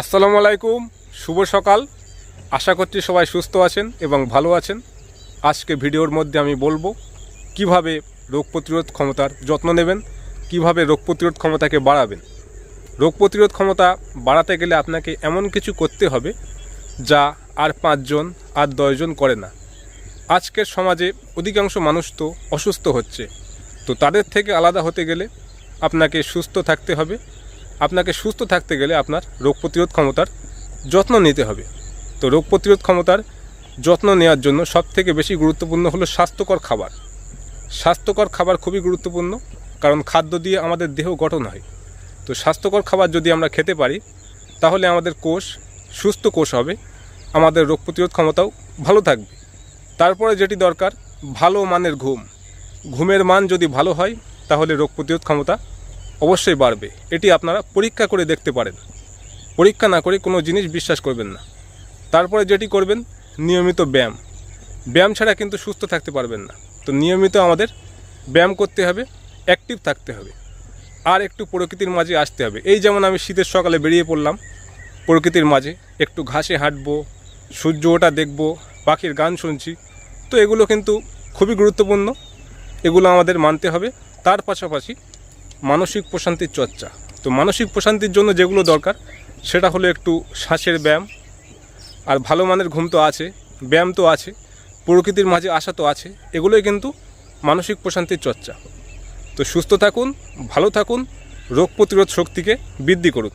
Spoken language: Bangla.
আসসালামু আলাইকুম, শুভ সকাল। আশা করছি সবাই সুস্থ আছেন এবং ভালো আছেন। আজকে ভিডিওর মধ্যে আমি বলব, কীভাবে রোগ প্রতিরোধ ক্ষমতার যত্ন নেবেন, কীভাবে রোগ প্রতিরোধ ক্ষমতাকে বাড়াবেন। রোগ প্রতিরোধ ক্ষমতা বাড়াতে গেলে আপনাকে এমন কিছু করতে হবে, যা আর পাঁচজন, আর দশজন করে না। আজকের সমাজে অধিকাংশ মানুষ তো অসুস্থ হচ্ছে। তো তাদের থেকে আলাদা হতে গেলে আপনাকে সুস্থ থাকতে হবে আপনাকে সুস্থ থাকতে গেলে আপনার রোগ প্রতিরোধ ক্ষমতার যত্ন নিতে হবে। তো রোগ প্রতিরোধ ক্ষমতার যত্ন নেওয়ার জন্য সবথেকে বেশি গুরুত্বপূর্ণ হলো স্বাস্থ্যকর খাবার। স্বাস্থ্যকর খাবার খুবই গুরুত্বপূর্ণ, কারণ খাদ্য দিয়ে আমাদের দেহ গঠন হয়। তো স্বাস্থ্যকর খাবার যদি আমরা খেতে পারি, তাহলে আমাদের কোষ, সুস্থ কোষ হবে, আমাদের রোগ প্রতিরোধ ক্ষমতাও ভালো থাকবে। তারপরে যেটি দরকার, ভালো মানের ঘুম। ঘুমের মান যদি ভালো হয়, তাহলে রোগ প্রতিরোধ ক্ষমতা অবশ্যই বাড়বে। এটি আপনারা পরীক্ষা করে দেখতে পারেন। পরীক্ষা না করে কোনো জিনিস বিশ্বাস করবেন না। তারপরে যেটি করবেন, নিয়মিত ব্যায়াম। ব্যায়াম ছাড়া কিন্তু সুস্থ থাকতে পারবেন না। তো নিয়মিত আমাদের ব্যায়াম করতে হবে অ্যাক্টিভ থাকতে হবে। আর একটু প্রকৃতির মাঝে আসতে হবে। এই যেমন আমি শীতের সকালে বেরিয়ে পড়লাম, প্রকৃতির মাঝে একটু ঘাসে হাঁটবো, সূর্য ওটা দেখব, পাখির গান শুনছি, তো এগুলো কিন্তু খুবই গুরুত্বপূর্ণ। এগুলো আমাদের মানতে হবে। তার পাশাপাশি মানসিক প্রশান্তির চর্চা। তো মানসিক প্রশান্তির জন্য যেগুলো দরকার, সেটা হলো একটু শ্বাসের ব্যায়াম। আর ভালো মানের ঘুম তো আছে, ব্যায়াম তো আছে, প্রকৃতির মাঝে আসা তো আছে, এগুলোই কিন্তু মানসিক প্রশান্তির চর্চা। তো সুস্থ থাকুন, ভালো থাকুন, রোগ প্রতিরোধ শক্তিকে বৃদ্ধি করুন।